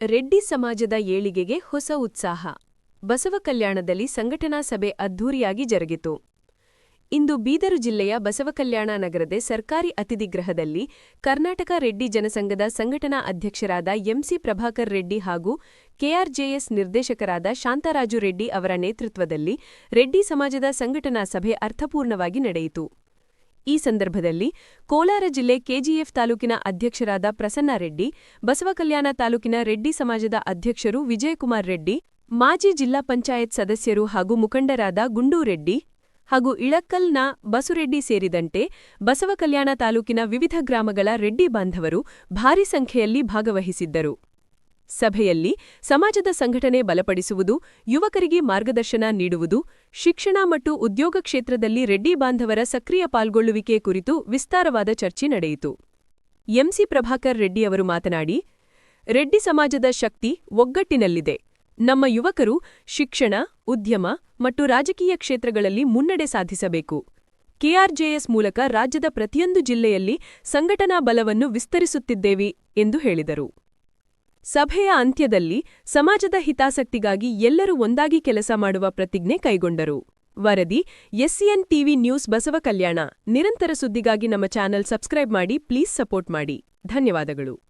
ರೆಡ್ಡಿ ಸಮಾಜದ ಏಳಿಗೆಗೆ ಹೊಸ ಉತ್ಸಾಹ. ಬಸವ ಕಲ್ಯಾಣದಲ್ಲಿ ಸಂಘಟನಾ ಸಭೆ ಅದ್ಧೂರಿಯಾಗಿ ಜರುಗಿತು. ಇಂದು ಬೀದರು ಜಿಲ್ಲೆಯ ಬಸವಕಲ್ಯಾಣ ನಗರದ ಸರ್ಕಾರಿ ಅತಿಥಿಗೃಹದಲ್ಲಿ ಕರ್ನಾಟಕ ರೆಡ್ಡಿ ಜನಸಂಘದ ಸಂಘಟನಾ ಅಧ್ಯಕ್ಷರಾದ ಎಂಸಿ ಪ್ರಭಾಕರ್ ರೆಡ್ಡಿ ಹಾಗೂ ಕೆಆರ್ಜೆಎಸ್ ನಿರ್ದೇಶಕರಾದ ಶಾಂತರಾಜು ರೆಡ್ಡಿ ಅವರ ನೇತೃತ್ವದಲ್ಲಿ ರೆಡ್ಡಿ ಸಮಾಜದ ಸಂಘಟನಾ ಸಭೆ ಅರ್ಥಪೂರ್ಣವಾಗಿ ನಡೆಯಿತು. ಈ ಸಂದರ್ಭದಲ್ಲಿ ಕೋಲಾರ ಜಿಲ್ಲೆ ಕೆಜಿಎಫ್ ತಾಲೂಕಿನ ಅಧ್ಯಕ್ಷರಾದ ಪ್ರಸನ್ನ ರೆಡ್ಡಿ, ಬಸವಕಲ್ಯಾಣ ತಾಲೂಕಿನ ರೆಡ್ಡಿ ಸಮಾಜದ ಅಧ್ಯಕ್ಷರು ವಿಜಯಕುಮಾರ್ ರೆಡ್ಡಿ, ಮಾಜಿ ಜಿಲ್ಲಾ ಪಂಚಾಯತ್ ಸದಸ್ಯರು ಹಾಗೂ ಮುಖಂಡರಾದ ಗುಂಡೂರೆಡ್ಡಿ ಹಾಗೂ ಇಳಕ್ಕಲ್ನ ಬಸುರೆಡ್ಡಿ ಸೇರಿದಂತೆ ಬಸವಕಲ್ಯಾಣ ತಾಲೂಕಿನ ವಿವಿಧ ಗ್ರಾಮಗಳ ರೆಡ್ಡಿ ಬಾಂಧವರು ಭಾರೀ ಸಂಖ್ಯೆಯಲ್ಲಿ ಭಾಗವಹಿಸಿದ್ದರು. ಸಭೆಯಲ್ಲಿ ಸಮಾಜದ ಸಂಘಟನೆ ಬಲಪಡಿಸುವುದು, ಯುವಕರಿಗೆ ಮಾರ್ಗದರ್ಶನ ನೀಡುವುದು, ಶಿಕ್ಷಣ ಮತ್ತು ಉದ್ಯೋಗ ಕ್ಷೇತ್ರದಲ್ಲಿ ರೆಡ್ಡಿ ಬಾಂಧವರ ಸಕ್ರಿಯ ಪಾಲ್ಗೊಳ್ಳುವಿಕೆ ಕುರಿತು ವಿಸ್ತಾರವಾದ ಚರ್ಚೆ ನಡೆಯಿತು. ಎಂಸಿ ಪ್ರಭಾಕರ್ ರೆಡ್ಡಿ ಅವರು ಮಾತನಾಡಿ, ರೆಡ್ಡಿ ಸಮಾಜದ ಶಕ್ತಿ ಒಗ್ಗಟ್ಟಿನಲ್ಲಿದೆ. ನಮ್ಮ ಯುವಕರು ಶಿಕ್ಷಣ, ಉದ್ಯಮ ಮತ್ತು ರಾಜಕೀಯ ಕ್ಷೇತ್ರಗಳಲ್ಲಿ ಮುನ್ನಡೆ ಸಾಧಿಸಬೇಕು. ಕೆಆರ್ಜೆಎಸ್ ಮೂಲಕ ರಾಜ್ಯದ ಪ್ರತಿಯೊಂದು ಜಿಲ್ಲೆಯಲ್ಲಿ ಸಂಘಟನಾ ಬಲವನ್ನು ವಿಸ್ತರಿಸುತ್ತಿದ್ದೇವೆ ಎಂದು ಹೇಳಿದರು. ಸಭೆಯ ಅಂತ್ಯದಲ್ಲಿ ಸಮಾಜದ ಹಿತಾಸಕ್ತಿಗಾಗಿ ಎಲ್ಲರೂ ಒಂದಾಗಿ ಕೆಲಸ ಮಾಡುವ ಪ್ರತಿಜ್ಞೆ ಕೈಗೊಂಡರು. ವರದಿ, SCN TV news Basava Kalyan. ನಿರಂತರ ಸುದ್ದಿಗಾಗಿ ನಮ್ಮ ಚಾನೆಲ್ ಸಬ್ಸ್ಕ್ರೈಬ್ ಮಾಡಿ, ಪ್ಲೀಸ್ ಸಪೋರ್ಟ್ ಮಾಡಿ. ಧನ್ಯವಾದಗಳು.